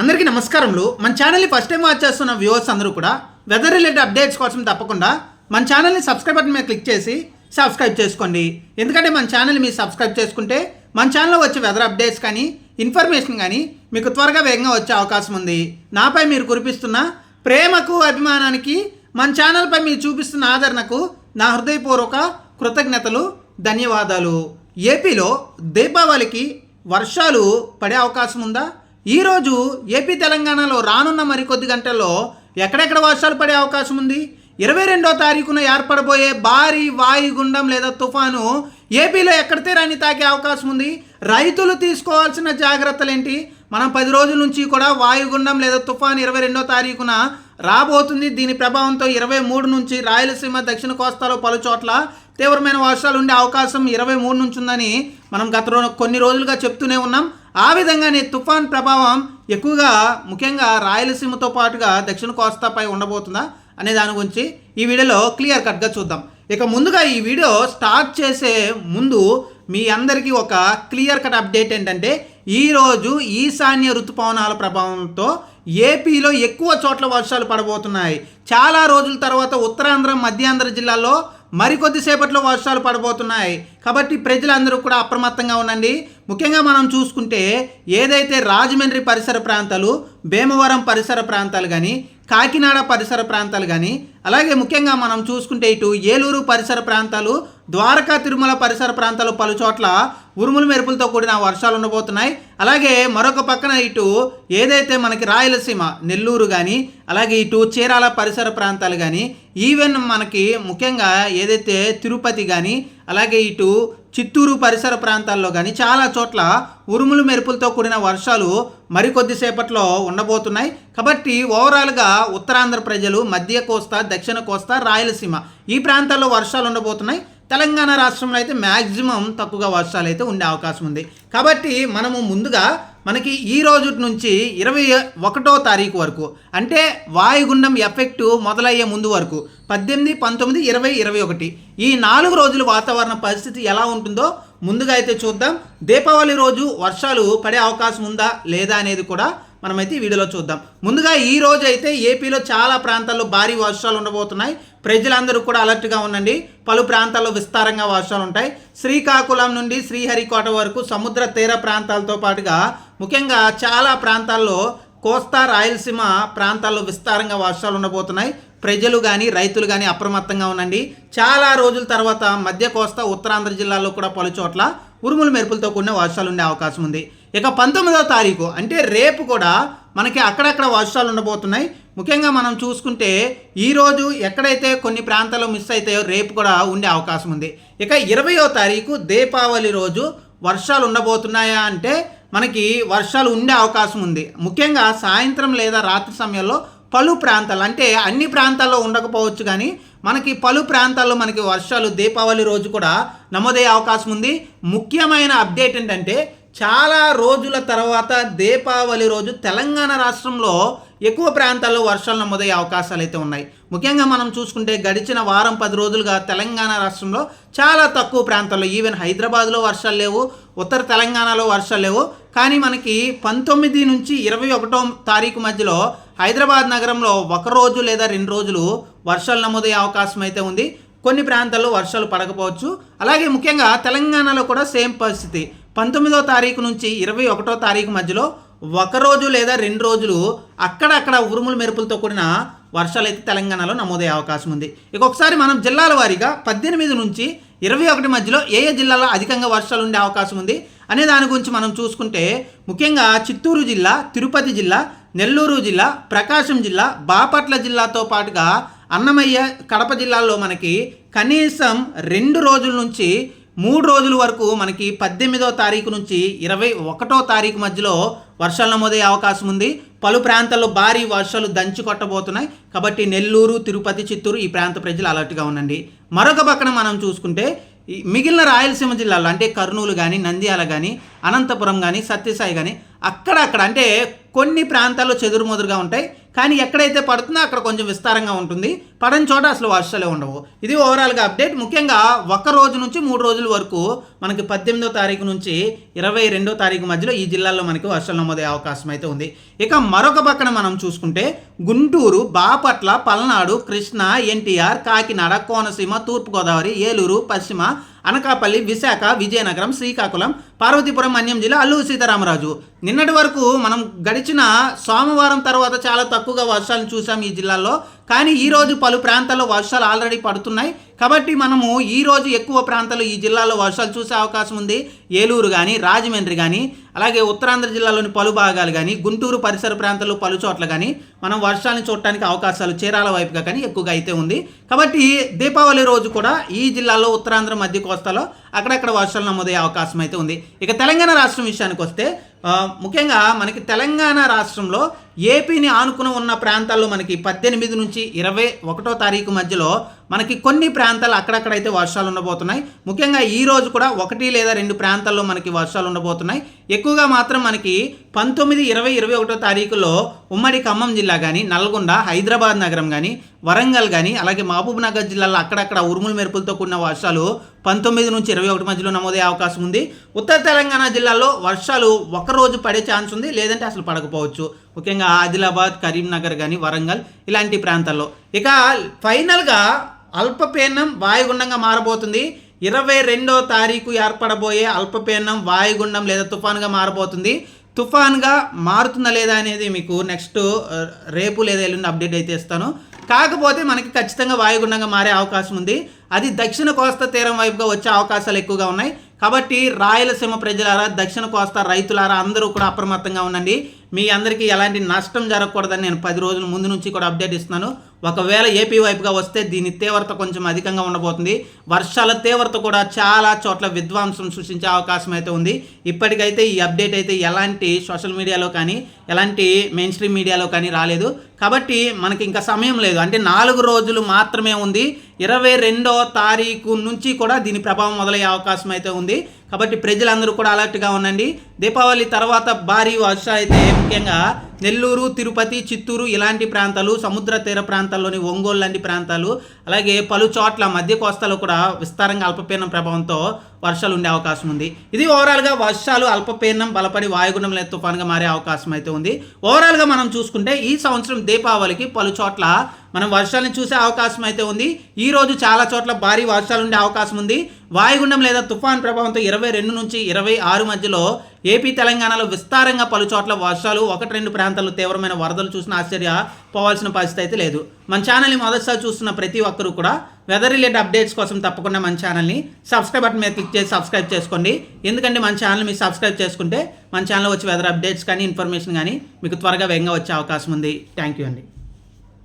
అందరికీ నమస్కారములు. మన ఛానల్ని ఫస్ట్ టైం వాచ్ చేస్తున్న వ్యూవర్స్ అందరూ కూడా వెదర్ రిలేటెడ్ అప్డేట్స్ కోసం తప్పకుండా మన ఛానల్ని సబ్స్క్రైబ్ బటన్ మీద క్లిక్ చేసి సబ్స్క్రైబ్ చేసుకోండి. ఎందుకంటే మన ఛానల్ మీరు సబ్స్క్రైబ్ చేసుకుంటే మన ఛానల్లో వచ్చే వెదర్ అప్డేట్స్ కానీ ఇన్ఫర్మేషన్ కానీ మీకు త్వరగా వేగంగా వచ్చే అవకాశం ఉంది. నాపై మీరు కురిపిస్తున్న ప్రేమకు అభిమానానికి మన ఛానల్పై మీరు చూపిస్తున్న ఆదరణకు నా హృదయపూర్వక కృతజ్ఞతలు ధన్యవాదాలు. ఏపీలో దీపావళికి వర్షాలు పడే అవకాశం ఉందా? ఈరోజు ఏపీ తెలంగాణలో రానున్న మరికొద్ది గంటల్లో ఎక్కడెక్కడ వర్షాలు పడే అవకాశం ఉంది? ఇరవై రెండో తారీఖున ఏర్పడబోయే భారీ వాయుగుండం లేదా తుఫాను ఏపీలో ఎక్కడ తీరాన్ని తాకే అవకాశం ఉంది? రైతులు తీసుకోవాల్సిన జాగ్రత్తలు ఏంటి మనం పది రోజుల నుంచి కూడా వాయుగుండం లేదా తుఫాను ఇరవై రెండో తారీఖున రాబోతుంది. దీని ప్రభావంతో ఇరవై మూడు నుంచి రాయలసీమ దక్షిణ కోస్తాలో పలు చోట్ల తీవ్రమైన వర్షాలు ఉండే అవకాశం ఇరవై మూడు నుంచి ఉందని మనం గత కొన్ని రోజులుగా చెప్తూనే ఉన్నాం. ఆ విధంగానే తుఫాన్ ప్రభావం ఎక్కువగా ముఖ్యంగా రాయలసీమతో పాటుగా దక్షిణ కోస్తాపై ఉండబోతుందా అనే దాని గురించి ఈ వీడియోలో క్లియర్ కట్గా చూద్దాం. ఇక ముందుగా ఈ వీడియో స్టార్ట్ చేసే ముందు మీ అందరికీ ఒక క్లియర్ కట్ అప్డేట్ ఏంటంటే ఈరోజు ఈశాన్య ఋతుపవనాల ప్రభావంతో ఏపీలో ఎక్కువ చోట్ల వర్షాలు పడబోతున్నాయి. చాలా రోజుల తర్వాత ఉత్తరాంధ్ర మధ్యాంధ్ర జిల్లాల్లో మరికొద్దిసేపట్లో వర్షాలు పడబోతున్నాయి. కాబట్టి ప్రజలందరూ కూడా అప్రమత్తంగా ఉండండి. ముఖ్యంగా మనం చూసుకుంటే ఏదైతే రాజమండ్రి పరిసర ప్రాంతాలు భీమవరం పరిసర ప్రాంతాలు కానీ కాకినాడ పరిసర ప్రాంతాలు కానీ అలాగే ముఖ్యంగా మనం చూసుకుంటే ఇటు ఏలూరు పరిసర ప్రాంతాలు ద్వారకా తిరుమల పరిసర ప్రాంతాలు పలు చోట్ల ఉరుములు మెరుపులతో కూడిన వర్షాలు ఉండబోతున్నాయి. అలాగే మరొక పక్కన ఇటు ఏదైతే మనకి రాయలసీమ నెల్లూరు కానీ అలాగే ఇటు చీరాల పరిసర ప్రాంతాలు కానీ ఈవెన్ మనకి ముఖ్యంగా ఏదైతే తిరుపతి కానీ అలాగే ఇటు చిత్తూరు పరిసర ప్రాంతాల్లో కానీ చాలా చోట్ల ఉరుములు మెరుపులతో కూడిన వర్షాలు మరికొద్దిసేపట్లో ఉండబోతున్నాయి. కాబట్టి ఓవరాల్గా ఉత్తరాంధ్ర ప్రజలు మధ్య కోస్తా దక్షిణ కోస్తా రాయలసీమ ఈ ప్రాంతాల్లో వర్షాలు ఉండబోతున్నాయి. తెలంగాణ రాష్ట్రంలో అయితే మ్యాక్సిమం తక్కువగా వర్షాలు అయితే ఉండే అవకాశం ఉంది. కాబట్టి మనము ముందుగా మనకి ఈ రోజు నుంచి ఇరవై ఒకటో తారీఖు వరకు అంటే వాయుగుండం ఎఫెక్ట్ మొదలయ్యే ముందు వరకు పద్దెనిమిది పంతొమ్మిది ఇరవై ఇరవై ఒకటి ఈ నాలుగు రోజులు వాతావరణ పరిస్థితి ఎలా ఉంటుందో ముందుగా అయితే చూద్దాం. దీపావళి రోజు వర్షాలు పడే అవకాశం ఉందా లేదా అనేది కూడా మనమైతే ఈ వీడియోలో చూద్దాం. ముందుగా ఈ రోజు అయితే ఏపీలో చాలా ప్రాంతాల్లో భారీ వర్షాలు ఉండబోతున్నాయి. ప్రజలందరూ కూడా అలర్ట్గా ఉండండి. పలు ప్రాంతాల్లో విస్తారంగా వర్షాలు ఉంటాయి. శ్రీకాకుళం నుండి శ్రీహరికోట వరకు సముద్ర తీర ప్రాంతాలతో పాటుగా ముఖ్యంగా చాలా ప్రాంతాల్లో కోస్తా రాయలసీమ ప్రాంతాల్లో విస్తారంగా వర్షాలు ఉండబోతున్నాయి. ప్రజలు కానీ రైతులు కానీ అప్రమత్తంగా ఉండండి. చాలా రోజుల తర్వాత మధ్య కోస్తా ఉత్తరాంధ్ర జిల్లాల్లో కూడా పలు చోట్ల ఉరుములు మెరుపులతో కూడిన వర్షాలు ఉండే అవకాశం ఉంది. ఇక పంతొమ్మిదవ తారీఖు అంటే రేపు కూడా మనకి అక్కడక్కడ వర్షాలు ఉండబోతున్నాయి. ముఖ్యంగా మనం చూసుకుంటే ఈరోజు ఎక్కడైతే కొన్ని ప్రాంతాల్లో మిస్ అవుతాయో రేపు కూడా ఉండే అవకాశం ఉంది. ఇక ఇరవయో తారీఖు దీపావళి రోజు వర్షాలు ఉండబోతున్నాయా అంటే మనకి వర్షాలు ఉండే అవకాశం ఉంది. ముఖ్యంగా సాయంత్రం లేదా రాత్రి సమయంలో పలు ప్రాంతాలు అంటే అన్ని ప్రాంతాల్లో ఉండకపోవచ్చు కానీ మనకి పలు ప్రాంతాల్లో మనకి వర్షాలు దీపావళి రోజు కూడా నమోదయ్యే అవకాశం ఉంది. ముఖ్యమైన అప్డేట్ ఏంటంటే చాలా రోజుల తర్వాత దీపావళి రోజు తెలంగాణ రాష్ట్రంలో ఎక్కువ ప్రాంతాల్లో వర్షాలు నమోదయ్యే అవకాశాలు అయితే ఉన్నాయి. ముఖ్యంగా మనం చూసుకుంటే గడిచిన వారం పది రోజులుగా తెలంగాణ రాష్ట్రంలో చాలా తక్కువ ప్రాంతాల్లో ఈవెన్ హైదరాబాద్లో వర్షాలు లేవు ఉత్తర తెలంగాణలో వర్షాలు లేవు. కానీ మనకి పంతొమ్మిది నుంచి ఇరవై ఒకటో తారీఖు మధ్యలో హైదరాబాద్ నగరంలో ఒక రోజు లేదా రెండు రోజులు వర్షాలు నమోదయ్యే అవకాశం అయితే ఉంది. కొన్ని ప్రాంతాల్లో వర్షాలు పడకపోవచ్చు. అలాగే ముఖ్యంగా తెలంగాణలో కూడా సేమ్ పరిస్థితి. పంతొమ్మిదో తారీఖు నుంచి ఇరవై ఒకటో తారీఖు మధ్యలో ఒక రోజు లేదా రెండు రోజులు అక్కడక్కడ ఉరుములు మెరుపులతో కూడిన వర్షాలు అయితే తెలంగాణలో నమోదయ్యే అవకాశం ఉంది. ఇక ఒకసారి మనం జిల్లాల వారీగా పద్దెనిమిది నుంచి ఇరవై ఒకటి మధ్యలో ఏ ఏ జిల్లాలో అధికంగా వర్షాలు ఉండే అవకాశం ఉంది అనే దాని గురించి మనం చూసుకుంటే ముఖ్యంగా చిత్తూరు జిల్లా తిరుపతి జిల్లా నెల్లూరు జిల్లా ప్రకాశం జిల్లా బాపట్ల జిల్లాతో పాటుగా అన్నమయ్య కడప జిల్లాల్లో మనకి కనీసం రెండు రోజుల నుంచి మూడు రోజుల వరకు మనకి పద్దెనిమిదో తారీఖు నుంచి ఇరవై ఒకటో తారీఖు మధ్యలో వర్షాలు నమోదయ్యే అవకాశం ఉంది. పలు ప్రాంతాల్లో భారీ వర్షాలు దంచి కొట్టబోతున్నాయి. కాబట్టి నెల్లూరు తిరుపతి చిత్తూరు ఈ ప్రాంత ప్రజలు అలర్ట్గా ఉండండి. మరొక పక్కన మనం చూసుకుంటే మిగిలిన రాయలసీమ జిల్లాలో అంటే కర్నూలు కానీ నంద్యాల కానీ అనంతపురం కానీ సత్యసాయి కానీ అక్కడక్కడ అంటే కొన్ని ప్రాంతాల్లో చెదురుమదురుగా ఉంటాయి. కానీ ఎక్కడైతే పడుతుందో అక్కడ కొంచెం విస్తారంగా ఉంటుంది. పడని చోట అసలు వర్షాలే ఉండవు. ఇది ఓవరాల్గా అప్డేట్. ముఖ్యంగా ఒక రోజు నుంచి మూడు రోజుల వరకు మనకి పద్దెనిమిదో తారీఖు నుంచి ఇరవై రెండో తారీఖు మధ్యలో ఈ జిల్లాల్లో మనకి వర్షాలు నమోదయ్యే అవకాశం అయితే ఉంది. ఇక మరొక పక్కన మనం చూసుకుంటే గుంటూరు బాపట్ల పల్నాడు కృష్ణా ఎన్టీఆర్ కాకినాడ కోనసీమ తూర్పుగోదావరి ఏలూరు పశ్చిమ అనకాపల్లి విశాఖ విజయనగరం శ్రీకాకుళం పార్వతీపురం మన్యం జిల్లా అల్లూరు సీతారామరాజు. నిన్నటి వరకు మనం గడిచిన సోమవారం తర్వాత చాలా తక్కువగా వర్షాలు చూసాం ఈ జిల్లాల్లో కానీ ఈరోజు పలు ప్రాంతాల్లో వర్షాలు ఆల్రెడీ పడుతున్నాయి. కాబట్టి మనము ఈ రోజు ఎక్కువ ప్రాంతాలు ఈ జిల్లాలో వర్షాలు చూసే అవకాశం ఉంది. ఏలూరు కానీ రాజమండ్రి కానీ అలాగే ఉత్తరాంధ్ర జిల్లాలోని పలు భాగాలు కానీ గుంటూరు పరిసర ప్రాంతాల్లో పలు చోట్ల కానీ మనం వర్షాలను చూడటానికి అవకాశాలు చీరాల వైపుగా కానీ ఎక్కువగా అయితే ఉంది. కాబట్టి దీపావళి రోజు కూడా ఈ జిల్లాలో ఉత్తరాంధ్ర మధ్య కోస్తాలో అక్కడక్కడ వర్షాలు నమోదయ్యే అవకాశం అయితే ఉంది. ఇక తెలంగాణ రాష్ట్రం విషయానికి వస్తే ముఖ్యంగా మనకి తెలంగాణ రాష్ట్రంలో ఏపీని ఆనుకుని ఉన్న ప్రాంతాల్లో మనకి పద్దెనిమిది నుంచి ఇరవై ఒకటో తారీఖు మధ్యలో మనకి కొన్ని ప్రాంతాలు అక్కడక్కడైతే వర్షాలు ఉండబోతున్నాయి. ముఖ్యంగా ఈ రోజు కూడా ఒకటి లేదా రెండు ప్రాంతాల్లో మనకి వర్షాలు ఉండబోతున్నాయి. ఎక్కువగా మాత్రం మనకి పంతొమ్మిది ఇరవై ఇరవై ఒకటో తారీఖులో ఉమ్మడి ఖమ్మం జిల్లా కానీ నల్గొండ హైదరాబాద్ నగరం కానీ వరంగల్ కానీ అలాగే మహబూబ్ నగర్ జిల్లాలో అక్కడక్కడ ఉరుములు మెరుపులతో కూడిన వర్షాలు పంతొమ్మిది నుంచి ఇరవై ఒకటి మధ్యలో నమోదయ్యే అవకాశం ఉంది. ఉత్తర తెలంగాణ జిల్లాలో వర్షాలు ఒకరోజు పడే ఛాన్స్ ఉంది లేదంటే అసలు పడకపోవచ్చు. ముఖ్యంగా ఆదిలాబాద్ కరీంనగర్ కానీ వరంగల్ ఇలాంటి ప్రాంతాల్లో. ఇక ఫైనల్గా అల్పపీడనం వాయుగుండంగా మారబోతుంది. ఇరవై రెండో తారీఖు ఏర్పడబోయే అల్పపీడనం వాయుగుండం లేదా తుఫాన్గా మారబోతుంది. తుఫాన్గా మారుతుందా లేదా అనేది మీకు నెక్స్ట్ రేపు లేదా ఎల్లుండి అప్డేట్ అయితే ఇస్తాను. కాకపోతే మనకి ఖచ్చితంగా వాయుగుండంగా మారే అవకాశం ఉంది. అది దక్షిణ కోస్తా తీరం వైపుగా వచ్చే అవకాశాలు ఎక్కువగా ఉన్నాయి. కాబట్టి రాయలసీమ ప్రజలారా దక్షిణ కోస్తా రైతులారా అందరూ కూడా అప్రమత్తంగా ఉండండి. మీ అందరికీ ఎలాంటి నష్టం జరగకూడదని నేను పది రోజుల ముందు నుంచి కూడా అప్డేట్ ఇస్తున్నాను. ఒకవేళ ఏపీ వైపుగా వస్తే దీని తీవ్రత కొంచెం అధికంగా ఉండబోతుంది. వర్షాల తీవ్రత కూడా చాలా చోట్ల విధ్వంసం సృష్టించే అవకాశం అయితే ఉంది. ఇప్పటికైతే ఈ అప్డేట్ అయితే ఎలాంటి సోషల్ మీడియాలో కానీ ఎలాంటి మెయిన్ స్ట్రీమ్ మీడియాలో కానీ రాలేదు. కాబట్టి మనకి ఇంకా సమయం లేదు. అంటే నాలుగు రోజులు మాత్రమే ఉంది. ఇరవై రెండో తారీఖు నుంచి కూడా దీని ప్రభావం మొదలయ్యే అవకాశం అయితే ఉంది. కాబట్టి ప్రజలందరూ కూడా అలర్ట్గా ఉండండి. దీపావళి తర్వాత భారీ వర్షాలు అయితే ముఖ్యంగా నెల్లూరు తిరుపతి చిత్తూరు ఇలాంటి ప్రాంతాలు సముద్ర తీర ప్రాంతాల్లోని ఒంగోలు లాంటి ప్రాంతాలు అలాగే పలు చోట్ల మధ్య కోస్తాలో కూడా విస్తారంగా అల్పపీడనం ప్రభావంతో వర్షాలు ఉండే అవకాశం ఉంది. ఇది ఓవరాల్గా వర్షాలు అల్పపీడనం బలపడి వాయుగుండం లేదా తుఫాన్గా మారే అవకాశం అయితే ఉంది. ఓవరాల్గా మనం చూసుకుంటే ఈ సంవత్సరం దీపావళికి పలు చోట్ల మనం వర్షాలను చూసే అవకాశం అయితే ఉంది. ఈ రోజు చాలా చోట్ల భారీ వర్షాలు ఉండే అవకాశం ఉంది. వాయుగుండం లేదా తుఫాన్ ప్రభావంతో ఇరవై రెండు నుంచి ఇరవై ఆరు మధ్యలో ఏపీ తెలంగాణలో విస్తారంగా పలు చోట్ల వర్షాలు ఒకటి రెండు ప్రాంతాల్లో తీవ్రమైన వరదలు చూసిన ఆశ్చర్య పోవాల్సిన పరిస్థితి అయితే లేదు. మన ఛానల్ని మొదటిసారి చూస్తున్న ప్రతి ఒక్కరూ కూడా వెదర్ రిలేటెడ్ అప్డేట్స్ కోసం తప్పకుండా మన ఛానల్ని సబ్స్క్రైబ్ బటన్ మీద క్లిక్ చేసి సబ్స్క్రైబ్ చేసుకోండి. ఎందుకంటే మన ఛానల్ మీరు సబ్స్క్రైబ్ చేసుకుంటే మన ఛానల్ వచ్చి వెదర్ అప్డేట్స్ కానీ ఇన్ఫర్మేషన్ కానీ మీకు త్వరగా వేగంగా వచ్చే అవకాశం ఉంది. థ్యాంక్ యూ అండి.